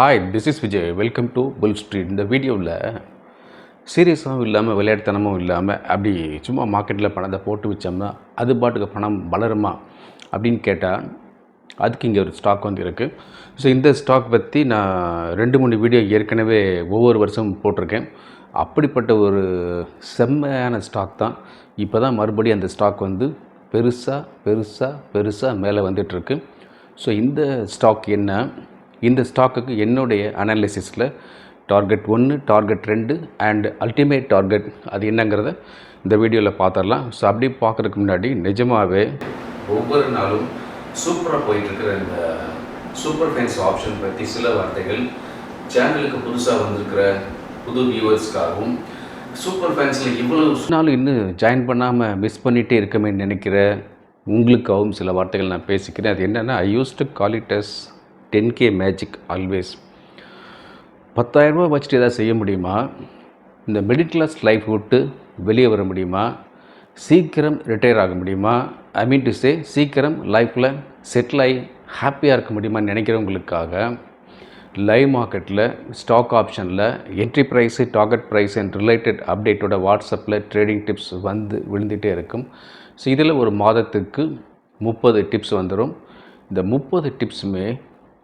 Hi this is Vijay welcome to bull street இந்த வீடியோவில் சீரியஸாகவும் இல்லாமல் விளையாட்டுத்தனமும் இல்லாமல் அப்படி சும்மா மார்க்கெட்டில் பணத்தை போட்டு வச்சோம்னா அது பாட்டுக்கு பணம் வளருமா அப்படின்னு கேட்டால் அதுக்கு இங்கே ஒரு ஸ்டாக் வந்து இருக்குது ஸோ இந்த ஸ்டாக் பற்றி நான் ரெண்டு மூணு வீடியோ ஏற்கனவே ஒவ்வொரு வருஷமும் போட்டிருக்கேன். அப்படிப்பட்ட ஒரு செம்மையான ஸ்டாக் தான். இப்போ தான் மறுபடியும் அந்த ஸ்டாக் வந்து பெருசாக பெருசாக பெருசாக மேலே வந்துட்டுருக்கு ஸோ இந்த ஸ்டாக் என்ன? இந்த ஸ்டாக்குக்கு என்னுடைய அனாலிசிஸில் டார்கெட் ஒன்று டார்கெட் ரெண்டு அண்ட் அல்டிமேட் டார்கெட் அது என்னங்கிறத இந்த வீடியோவில் பார்த்துடலாம் ஸோ அப்படி பார்க்குறதுக்கு முன்னாடி நிஜமாகவே ஒவ்வொரு நாளும் சூப்பராக போயிட்டுருக்கிற இந்த சூப்பர் ஃபைன்ஸ் ஆப்ஷன் பற்றி சில வார்த்தைகள் சேனலுக்கு புதுசாக வந்திருக்கிற புது வியூவர்ஸ்க்காகவும் சூப்பர் ஃபேன்ஸில் இவ்வளவு நாளும் இன்னும் ஜாயின் பண்ணாமல் மிஸ் பண்ணிகிட்டே இருக்கமே நினைக்கிற உங்களுக்காகவும் சில வார்த்தைகள் நான் பேசிக்கிறேன். அது என்னென்னா I use to call it as ten K magic always. பத்தாயிரரூபா வச்சுட்டு எதாவது செய்ய முடியுமா? இந்த மிடில் கிளாஸ் லைஃப் விட்டு வெளியே வர முடியுமா? சீக்கிரம் ரிட்டையர் ஆக முடியுமா? ஐ மீன் டு சே சீக்கிரம் லைஃப்பில் செட்டில் ஆகி ஹாப்பியாக இருக்க முடியுமான்னு நினைக்கிறவங்களுக்காக லைவ் மார்க்கெட்டில் ஸ்டாக் ஆப்ஷனில் entry price target price and related அப்டேட்டோட வாட்ஸ்அப்பில் ட்ரேடிங் டிப்ஸ் வந்து விழுந்துகிட்டே இருக்கும். ஸோ இதில் ஒரு மாதத்துக்கு முப்பது டிப்ஸ் வந்துடும் இந்த முப்பது டிப்ஸுமே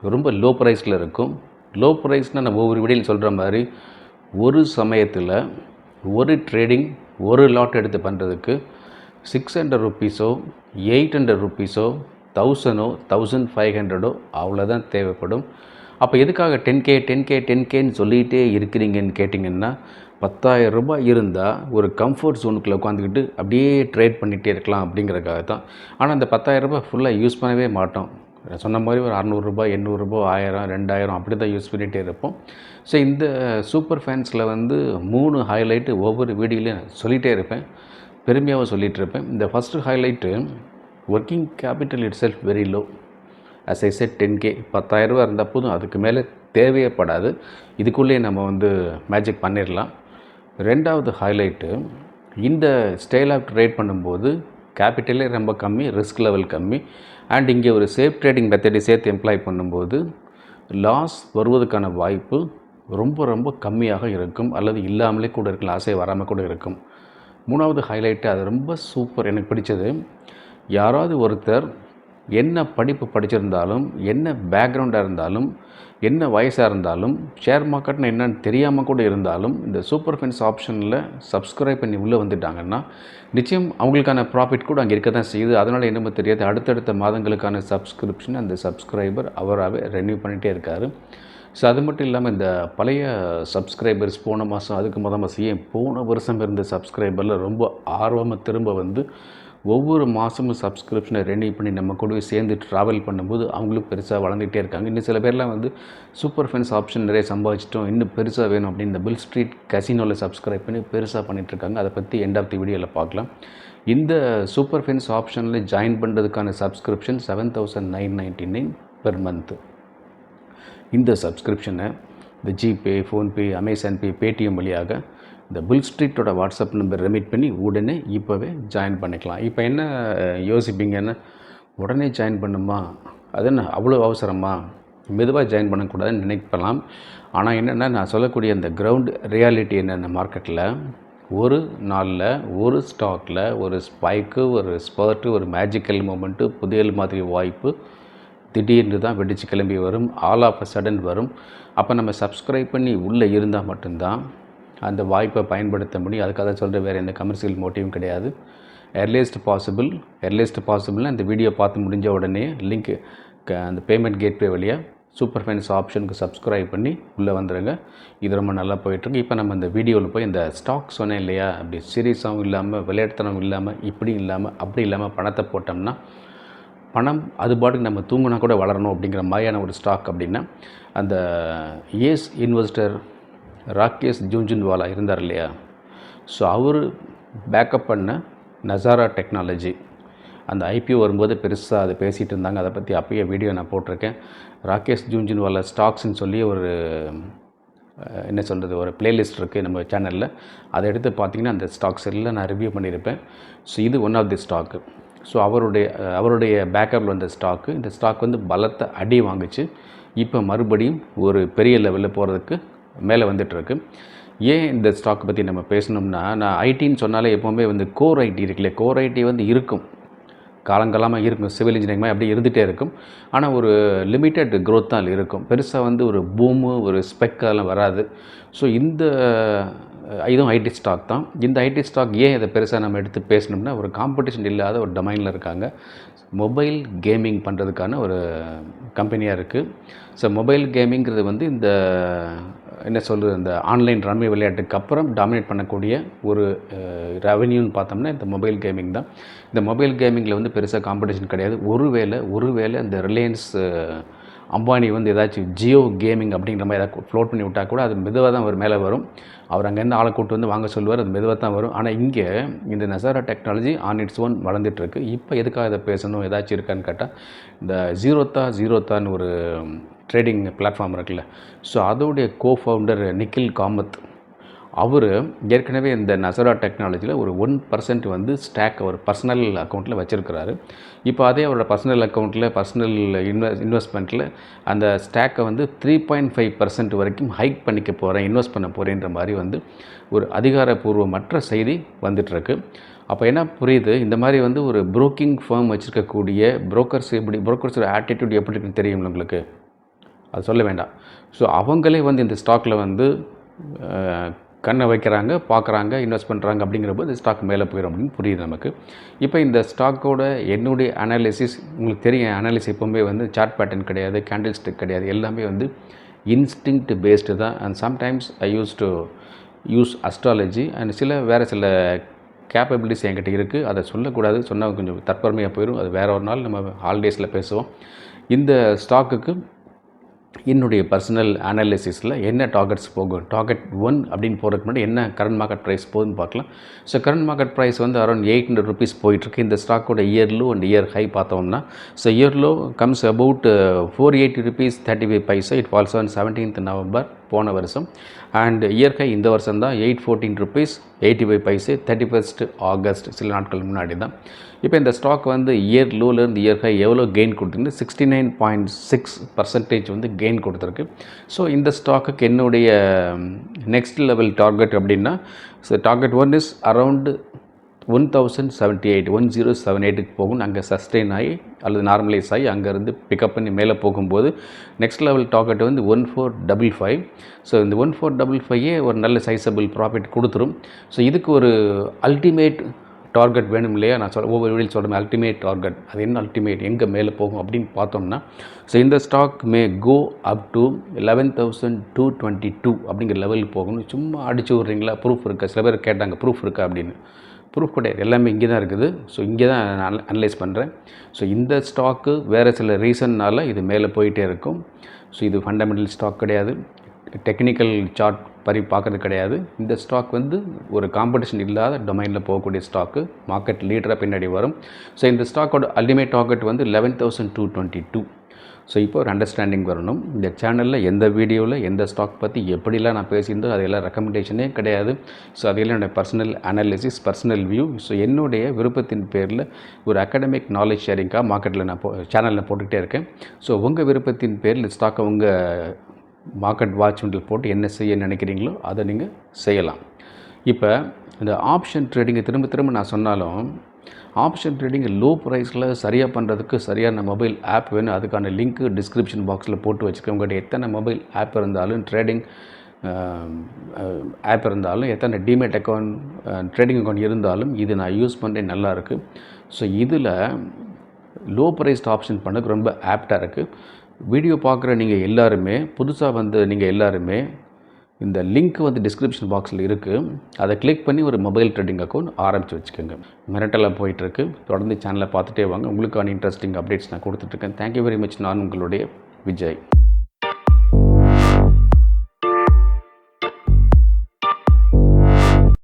ரொம்ப லோ ப்ரைஸில் இருக்கும். லோ ப்ரைஸ்னால் நம்ம ஒவ்வொரு வீடியோவில் சொல்கிற மாதிரி ஒரு சமயத்தில் ஒரு ட்ரேடிங் ஒரு லாட் எடுத்து பண்ணுறதுக்கு சிக்ஸ் ஹண்ட்ரட் ருப்பீஸோ எயிட் ஹண்ட்ரட் ருப்பீஸோ தௌசண்டோ தௌசண்ட் ஃபைவ் ஹண்ட்ரடோ அவ்வளோதான் தேவைப்படும். அப்போ எதுக்காக ten K ten K ten கேன்னு சொல்லிகிட்டே இருக்கிறீங்கன்னு கேட்டிங்கன்னா பத்தாயிரம் ரூபாய் இருந்தால் ஒரு கம்ஃபர்ட் ஜோனுக்குள்ளே உட்காந்துக்கிட்டு அப்படியே ட்ரேட் பண்ணிகிட்டே இருக்கலாம் அப்படிங்கிறதுக்காக தான் ஆனால் அந்த பத்தாயிரம் ரூபாய் ஃபுல்லாக யூஸ் பண்ணவே மாட்டோம். சொன்ன மாதிரி ஒரு அறநூறுரூபா எண்ணூறுரூபா ஆயிரம் ரெண்டாயிரம் அப்படி தான் யூஸ் பண்ணிகிட்டே இருப்போம். ஸோ இந்த சூப்பர் ஃபேன்ஸில் வந்து மூணு ஹைலைட்டு ஒவ்வொரு வீடியோலையும் சொல்லிகிட்டே இருப்பேன். பெருமையாகவும் சொல்லிகிட்டு இருப்பேன். இந்த first highlight working capital itself very low as I set ten K பத்தாயிரரூபா இருந்தால் போதும் அதுக்கு மேலே தேவையப்படாது இதுக்குள்ளேயே நம்ம வந்து மேஜிக் பண்ணிடலாம். ரெண்டாவது ஹைலைட்டு இந்த ஸ்டைல் ஆஃப் ட்ரேட் பண்ணும்போது கேபிட்டலே ரொம்ப கம்மி ரிஸ்க் லெவல் கம்மி. அண்ட் இங்கே ஒரு சேஃப் ட்ரேடிங் மெத்தடை சேர்த்து எம்ப்ளாய் பண்ணும்போது லாஸ் வருவதற்கான வாய்ப்பு ரொம்ப ரொம்ப கம்மியாக இருக்கும் அல்லது இல்லாமலே கூட இருக்கும் லாஸே வராமல் கூட இருக்கும். மூணாவது ஹைலைட்டு அது ரொம்ப சூப்பர் எனக்கு பிடிச்சது. யாராவது ஒருத்தர் என்ன படிப்பு படிச்சிருந்தாலும் என்ன பேக்ரவுண்டாக இருந்தாலும் என்ன வயசாக இருந்தாலும் ஷேர் மார்க்கெட்னு என்னன்னு தெரியாமல் கூட இருந்தாலும் இந்த சூப்பர் ஃபென்ஸ் ஆப்ஷனில் சப்ஸ்கிரைப் பண்ணி உள்ளே வந்துட்டாங்கன்னா நிச்சயம் அவங்களுக்கான ப்ராஃபிட் கூட அங்கே இருக்க தான் செய்யுது. அதனால் என்னமோ தெரியாது. அடுத்தடுத்த மாதங்களுக்கான சப்ஸ்கிரிப்ஷன் அந்த சப்ஸ்கிரைபர் அவராகவே ரெனியூ பண்ணிகிட்டே இருக்கார். ஸோ அது மட்டும் இல்லாமல் இந்த பழைய சப்ஸ்கிரைபர்ஸ் போன மாதம் அதுக்கு மொதல் மாதம் ஏன் போன வருஷம் இருந்த சப்ஸ்கிரைபரில் ரொம்ப ஆர்வமாக திரும்ப வந்து ஒவ்வொரு மாதமும் சப்ஸ்கிரிப்ஷனை ரெனியூ பண்ணி நம்ம கூட சேர்ந்து ட்ராவல் பண்ணும்போது அவங்களும் பெருசாக வளர்ந்துகிட்டே இருக்காங்க. இன்னும் சில பேர்லாம் வந்து சூப்பர் ஃபென்ஸ் ஆப்ஷன் நிறைய சம்பாதிச்சிட்டோம் இன்னும் பெருசாக வேணும் அப்படின்னு இந்த பில் ஸ்ட்ரீட் கசினோவில் சப்ஸ்கிரைப் பண்ணி பெருசாக பண்ணிகிட்ருக்காங்க அதை பற்றி எண்ட் ஆஃப் தி வீடியோவில் பார்க்கலாம். இந்த சூப்பர் ஃபென்ஸ் ஆப்ஷனில் ஜாயின் பண்ணுறதுக்கான subscription seven thousand nine ninety nine per month இந்த சப்ஸ்கிரிப்ஷனை இந்த GPay PhonePe Amazon pay Paytm வழியாக இந்த பில் ஸ்ட்ரீட்டோட வாட்ஸ்அப் நம்பர் ரெமிட் பண்ணி உடனே இப்போவே ஜாயின் பண்ணிக்கலாம். இப்போ என்ன யோசிப்பீங்கன்னா உடனே ஜாயின் பண்ணுமா? அது என்ன அவ்வளோ அவசரமா? மெதுவாக ஜாயின் பண்ணக்கூடாதுன்னு நினைக்கலாம் ஆனால் என்னென்னா நான் சொல்லக்கூடிய அந்த கிரவுண்ட் ரியாலிட்டி என்னென்ன மார்க்கெட்டில் ஒரு நாளில் ஒரு ஸ்டாக்கில் ஒரு ஸ்பைக்கு ஒரு ஸ்பர்ட்டு ஒரு மேஜிக்கல் மூமெண்ட்டு புதையல் மாதிரி வாய்ப்பு திடீர்னு தான் வெடிச்சு கிளம்பி வரும். ஆல் ஆஃப் அ சடன் வரும். அப்போ நம்ம சப்ஸ்கிரைப் பண்ணி உள்ளே இருந்தால் மட்டும்தான் அந்த வாய்ப்பை பயன்படுத்த முடியும் அதுக்காக சொல்கிற வேறு எந்த கமர்ஷியல் மோட்டிவும் கிடையாது. எர்லியஸ்ட் பாசிபிள் எர்லியஸ்ட் பாசிபிள்னு அந்த வீடியோ பார்த்து முடிஞ்ச உடனே லிங்க் அந்த பேமெண்ட் கேட்வே வழியாக சூப்பர் ஃபைன்ஸ் ஆப்ஷனுக்கு சப்ஸ்கிரைப் பண்ணி உள்ளே வந்துடுங்க இது ரொம்ப நல்லா போயிட்டுருக்கு. இப்போ நம்ம இந்த வீடியோவில் போய் இந்த ஸ்டாக் சொன்னேன் இல்லையா அப்படி சீரியஸாகவும் இல்லாமல் விளையாட்டுத்தனம் இல்லாமல் இப்படி இல்லாமல் அப்படி இல்லாமல் பணத்தை போட்டோம்னா பணம் அது பாட்டுக்கு நம்ம தூங்கினா கூட வளரணும் அப்படிங்கிற மாதிரியான ஒரு ஸ்டாக் அப்படின்னா அந்த ஏஸ் இன்வெஸ்டர் ராகேஷ் ஜூன்ஜுன்வாலா இருந்தார் இல்லையா? ஸோ அவர் பேக்கப் பண்ண நசாரா டெக்னாலஜி அந்த ஐபிஓ வரும்போது பெருசாக அதை பேசிகிட்டு இருந்தாங்க. அதை பற்றி அப்பயே வீடியோ நான் போட்டிருக்கேன். ராகேஷ் ஜூன்ஜுன்வாலா ஸ்டாக்ஸ்ன்னு சொல்லி ஒரு என்ன சொல்கிறது ஒரு பிளேலிஸ்ட் இருக்குது நம்ம சேனலில் அதை எடுத்து பார்த்திங்கன்னா அந்த ஸ்டாக்ஸ் எல்லாம் நான் ரிவ்யூ பண்ணியிருப்பேன். ஸோ இது one of the stock so அவருடைய அவருடைய பேக்கப்பில் வந்த ஸ்டாக்கு இந்த ஸ்டாக் வந்து பலத்தை அடி வாங்குச்சு. இப்போ மறுபடியும் ஒரு பெரிய லெவலில் போகிறதுக்கு மேலே வந்துட்டுருக்கு. ஏன் இந்த ஸ்டாக் பற்றி நம்ம பேசணும்னா நான் ஐடின்னு சொன்னாலே எப்போவுமே வந்து கோர் ஐடி இருக்குல்ல கோர் ஐடி வந்து இருக்கும். காலங்காலமாக இருக்கும் சிவில் இன்ஜினியரிங் மாதிரி அப்படியே இருந்துகிட்டே இருக்கும். ஆனால் ஒரு லிமிட்டட் க்ரோத் தான் இருக்கும். பெருசாக வந்து ஒரு பூமு ஒரு ஸ்பெக் அதெல்லாம் வராது. ஸோ இந்த இதுவும் ஐடி ஸ்டாக் தான். இந்த ஐடி ஸ்டாக் ஏன் இதை பெருசாக நம்ம எடுத்து பேசணும்னா ஒரு காம்படிஷன் இல்லாத ஒரு டொமைனில் இருக்காங்க. மொபைல் கேமிங் பண்ணுறதுக்கான ஒரு கம்பெனியாக இருக்குது ஸோ மொபைல் கேமிங்கிறது வந்து இந்த என்ன சொல்கிறது இந்த ஆன்லைன் ரம்மி விளையாட்டுக்கு அப்புறம் டாமினேட் பண்ணக்கூடிய ஒரு ரெவென்யூன்னு பார்த்தோம்னா இந்த மொபைல் கேமிங் தான். இந்த மொபைல் கேமிங்கில் வந்து பெருசாக காம்படிஷன் கிடையாது. ஒருவேளை ஒருவேளை இந்த ரிலையன்ஸ் அம்பானி வந்து ஏதாச்சும் ஜியோ கேமிங் அப்படிங்கிற மாதிரி ஏதாவது ஃப்ளோட் பண்ணி விட்டால் கூட அது மெதுவாக தான் ஒரு மேலே வரும். அவர் அங்கேருந்து ஆளை கூட்டு வந்து வாங்க சொல்லுவார் அது மெதுவாக தான் வரும். ஆனால் இங்கே இந்த Nazara technology on its own வளர்ந்துட்டுருக்கு இப்போ எதுக்காக இதை பேசணும் ஏதாச்சும் இருக்கான்னு கேட்டால் இந்த ஜீரோத்தா ஜீரோத்தான்னு ஒரு ட்ரேடிங் பிளாட்ஃபார்ம் இருக்குல்ல. ஸோ அதோடைய கோ ஃபவுண்டர் நிக்கில் காமத் அவர் ஏற்கனவே இந்த நசரா டெக்னாலஜியில் ஒரு ஒன் பர்சன்ட் வந்து ஸ்டாக் அவர் பர்சனல் அக்கௌண்ட்டில் வச்சுருக்கிறாரு. இப்போ அதே அவரோட பர்சனல் அக்கௌண்ட்டில் பர்சனல் இன்வெ இன்வெஸ்ட்மெண்ட்டில் அந்த ஸ்டாக்கை வந்து த்ரீ பாயிண்ட் ஃபைவ் பர்சன்ட் வரைக்கும் ஹைக் பண்ணிக்க போகிறேன் இன்வெஸ்ட் பண்ண போகிறேன்ற மாதிரி வந்து ஒரு அதிகாரப்பூர்வமற்ற செய்தி வந்துட்டுருக்கு. அப்போ என்ன புரியுது? இந்த மாதிரி வந்து ஒரு புரோக்கிங் ஃபேம் வச்சுருக்கக்கூடிய புரோக்கர்ஸ் எப்படி புரோக்கர்ஸோட ஆட்டிடியூட் எப்படி இருக்குன்னு தெரியும் உங்களுக்கு? அது சொல்ல வேண்டாம். ஸோ அவங்களே வந்து இந்த ஸ்டாக்கில் வந்து கண்ணை வைக்கிறாங்க பார்க்குறாங்க இன்வெஸ்ட் பண்ணுறாங்க அப்படிங்கிறப்போ இந்த ஸ்டாக் மேலே போயிடும் அப்படின்னு புரியுது நமக்கு. இப்போ இந்த ஸ்டாக்கோட என்னுடைய அனாலிசிஸ் உங்களுக்கு தெரியும் அனாலிசிஸ் எப்போவுமே வந்து சார்ட் பேட்டர்ன் கிடையாது கேண்டில் ஸ்டிக் கிடையாது எல்லாமே வந்து இன்ஸ்டிங்க்ட் பேஸ்டு தான். And sometimes I use to use astrology and சில வேறு சில கேப்பபிலிட்டிஸ் என்கிட்ட இருக்குது அதை சொல்லக்கூடாது. சொன்னால் கொஞ்சம் தற்பெருமையாக போயிடும். அது வேறு ஒரு நாள் நம்ம ஹாலிடேஸில் பேசுவோம். இந்த ஸ்டாக்குக்கு என்னுடைய பர்சனல் அனாலிசிஸில் என்ன டார்கெட்ஸ் போகும்? டார்கெட் ஒன் அப்படின்னு போகிறதுக்கு முன்னாடி என்ன கரண்ட் மார்க்கெட் ப்ரைஸ் போகுதுன்னு பார்க்கலாம். ஸோ கரண்ட் மார்க்கெட் ப்ரைஸ் வந்து அரௌண்ட் எயிட் ஹண்ட்ரட் ருபீஸ் போயிட்டுருக்கு. இந்த ஸ்டாக்கோட year low and year high பார்த்தோம்னா so year low comes about four eighty rupees thirty five paisa it falls on seventeenth November போன வருஷம். And year high இந்த வருஷம் தான் eight fourteen rupees eighty five paise thirty first August சில நாட்கள் முன்னாடி தான் இப்போ இந்த ஸ்டாக் வந்து இயர் லோலேருந்து இயற்கை எவ்வளோ gain கொடுத்துருந்து sixty nine point six percentage வந்து கெயின் கொடுத்துருக்கு. ஸோ இந்த ஸ்டாக்குக்கு என்னுடைய நெக்ஸ்ட் லெவல் டார்கெட் அப்படின்னா so target one is around one thousand seventy eight one zero seven எயிட்டுக்கு போகும். அங்கே சஸ்டெயின் ஆகி அல்லது நார்மலைஸ் ஆகி அங்கேருந்து பிக்கப் பண்ணி மேலே போகும்போது நெக்ஸ்ட் லெவல் டார்கெட் வந்து one four double five so இந்த ஒன் ஃபோர் டபுள் ஃபைவே ஒரு நல்ல சைஸபிள் ப்ராஃபிட் கொடுத்துரும். ஸோ இதுக்கு ஒரு அல்டிமேட் டார்கெட் வேணும் இல்லையா? நான் சொல்ல ஒவ்வொரு வீடியோ சொல்கிறேன் அல்டிமேட் டார்கெட் அது என்ன அல்டிமேட் எங்கே மேலே போகும் அப்படின்னு பார்த்தோம்னா ஸோ இந்த stock may go up to eleven thousand two twenty two அப்படிங்கிற லெவலுக்கு போகணும் சும்மா அடிச்சு விட்றீங்களா? ப்ரூஃப் இருக்கா? சில பேர் கேட்டாங்க ப்ரூஃப் இருக்கா அப்படின்னு. ப்ரூஃப் கிடையாது. எல்லாமே இங்கே தான் இருக்குது. ஸோ இங்கே தான் நான் அனலைஸ் பண்ணுறேன் ஸோ இந்த ஸ்டாக்கு வேறு சில ரீசன்னால் இது மேலே போயிட்டே இருக்கும். ஸோ இது ஃபண்டமெண்டல் ஸ்டாக் கிடையாது. டெக்னிக்கல் சார்ட் பறி பார்க்குறது கிடையாது. இந்த ஸ்டாக் வந்து ஒரு காம்படிஷன் இல்லாத டொமைனில் போகக்கூடிய ஸ்டாக்கு மார்க்கெட் லீடராக பின்னாடி வரும். ஸோ இந்த ஸ்டாக்கோட அல்டிமேட் டார்கெட் வந்து eleven thousand two twenty two so இப்போ ஒரு அண்டர்ஸ்டாண்டிங் வரணும். இந்த சேனலில் எந்த வீடியோவில் எந்த ஸ்டாக் பற்றி எப்படிலாம் நான் பேசியிருந்தோ அதையெல்லாம் ரெக்கமெண்டேஷனே கிடையாது. ஸோ அதையெல்லாம் என்னோடய personal analysis personal view so என்னுடைய விருப்பத்தின் பேரில் ஒரு அகடமிக் நாலேஜ் ஷேரிங்காக மார்க்கெட்டில் நான் போ சேனலில் போட்டுக்கிட்டே இருக்கேன். ஸோ உங்கள் விருப்பத்தின் பேரில் ஸ்டாக்கை உங்கள் மார்க்கெட் வாட்ச்மெண்டில் போட்டு என்ன செய்ய நினைக்கிறீங்களோ அதை நீங்கள் செய்யலாம். இப்போ இந்த ஆப்ஷன் ட்ரேடிங்கை திரும்ப திரும்ப நான் சொன்னாலும் ஆப்ஷன் ட்ரேடிங் லோ ப்ரைஸில் சரியாக பண்ணுறதுக்கு சரியான மொபைல் ஆப் வேணும். அதுக்கான லிங்க்கு டிஸ்கிரிப்ஷன் பாக்ஸில் போட்டு வச்சுருக்கேன் உங்கள்கிட்ட எத்தனை மொபைல் ஆப் இருந்தாலும் ட்ரேடிங் ஆப் இருந்தாலும் எத்தனை டிமேட் அக்கௌண்ட் ட்ரேடிங் அக்கௌண்ட் இருந்தாலும் இது நான் யூஸ் பண்ணுறேன் நல்லாயிருக்கு ஸோ இதில் லோ ப்ரைஸ்ட் ஆப்ஷன் பண்ணுறதுக்கு ரொம்ப ஆப்டாக இருக்குது வீடியோ பார்க்குற நீங்கள் எல்லாருமே புதுசாக வந்து நீங்கள் எல்லாருமே இந்த லிங்க் வந்து டிஸ்கிரிப்ஷன் பாக்ஸில் இருக்குது அதை கிளிக் பண்ணி ஒரு மொபைல் ட்ரேடிங் அக்கௌண்ட் ஆரம்பித்து வச்சுக்கோங்க. மிரட்டலாக போயிட்டுருக்கு. தொடர்ந்து சேனலை பார்த்துட்டே வாங்க. உங்களுக்கான இன்ட்ரெஸ்டிங் அப்டேட்ஸ் நான் கொடுத்துட்ருக்கேன் தேங்க்யூ வெரி மச் நான் உங்களுடைய விஜய்.